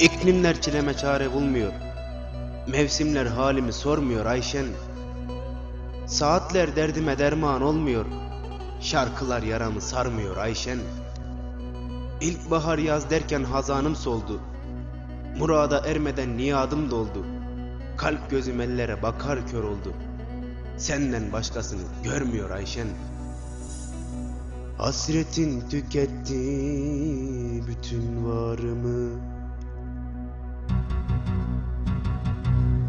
İklimler çileme çare bulmuyor. Mevsimler halimi sormuyor Ayşen. Saatler derdime derman olmuyor. Şarkılar yaramı sarmıyor Ayşen. İlkbahar yaz derken hazanım soldu. Murada ermeden niyadım doldu. Kalp gözüm ellere bakar kör oldu. Senden başkasını görmüyor Ayşen. Hasretin tüketti bütün varımı.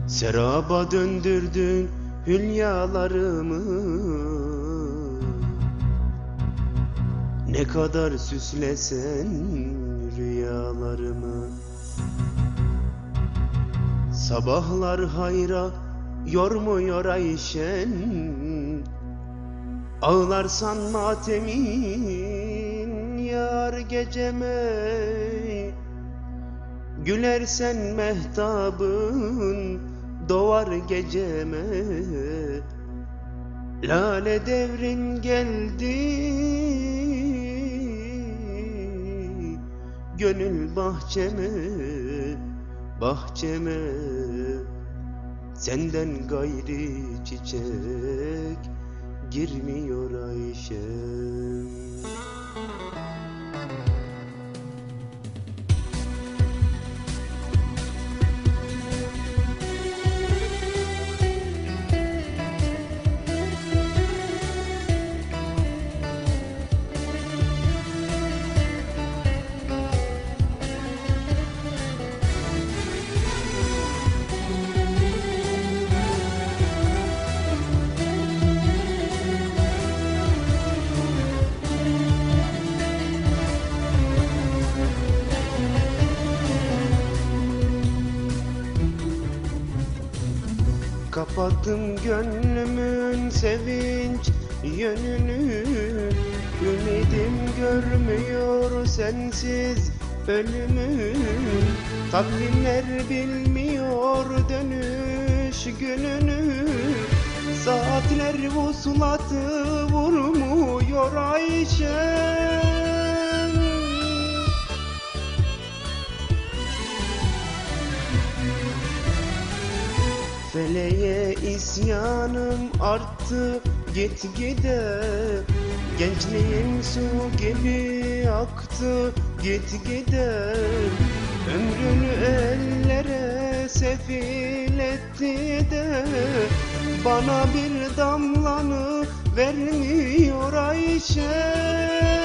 Seraba döndürdün hülyalarımı. Ne kadar süslesen rüyalarımı. Sabahlar hayra yormuyor Ayşen. Ağlarsan matemin yar geceme. Gülersen mehtabın doğar geceme. Lale devrin geldi. Gönül bahçeme Bahçeme. Senden gayri çiçek Girmiyor Ayşem Kapattım gönlümün sevinç yönünü. Ümidim görmüyor sensiz ölümü. Takvimler bilmiyor dönüş gününü. Saatler vuslatı vurmuyor Ayşem Feleğe isyanım arttı gitgide Gençliğim su gibi aktı gitgide Ömrünü ellere sefil etti de. Bana bir damlanı vermiyor Ayşe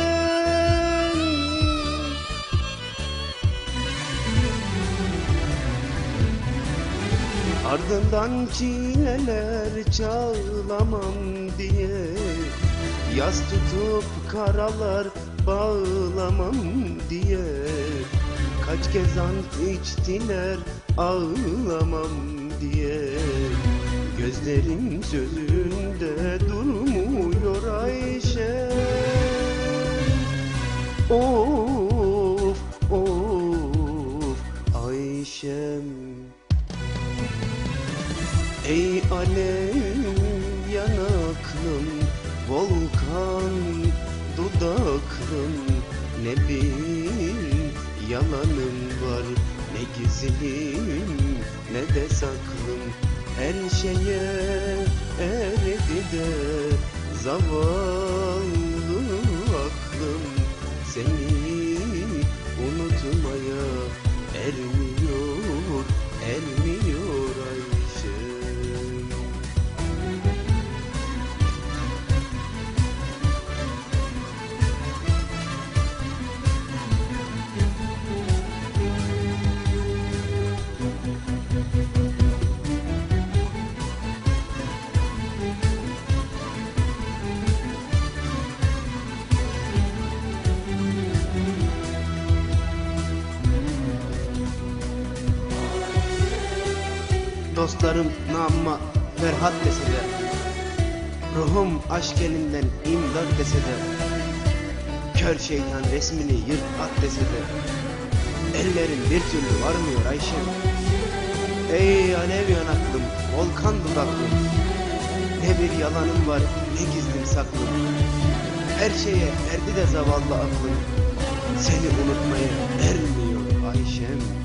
Ardından çileler çağlamam diye Yaz tutup karalar bağlamam diye Kaç kez ant içtiler ağlamam diye Gözlerim sözünde durmuyor Ey alev yanaklım volkan dudaklım Ne bir yalanım var ne gizlim ne de saklım. Her şeye erdi de zavallı Dostlarım namma Ferhat dese de Ruhum aşk elinden imdat dese de Kör şeytan resmini yırt at dese de Ellerim bir türlü varmıyor Ayşem Ey alev yanaklım, volkan dudaklım Ne bir yalanım var, ne gizlim saklım. Her şeye erdi de zavallı aklım. Seni unutmaya ermiyor Ayşem